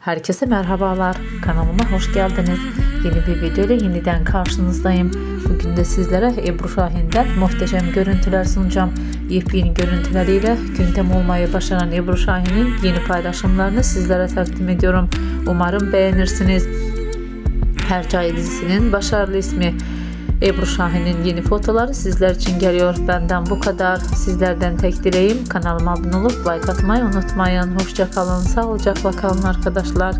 Herkese merhabalar. Kanalıma hoş geldiniz. Yeni bir video ile yeniden karşınızdayım. Bugün de sizlere Ebru Şahin'den muhteşem görüntüler sunacağım. Yepyeni görüntüleriyle gündem olmayı başaran Ebru Şahin'in yeni paylaşımlarını sizlere takdim ediyorum. Umarım beğenirsiniz. Hercai dizisinin başarılı ismi Ebru Şahin'in yeni fotoları sizler için geliyor. Benden bu kadar. Sizlerden tek dileğim kanalıma abone olup like atmayı unutmayın. Hoşça kalın, sağlıcakla kalın arkadaşlar.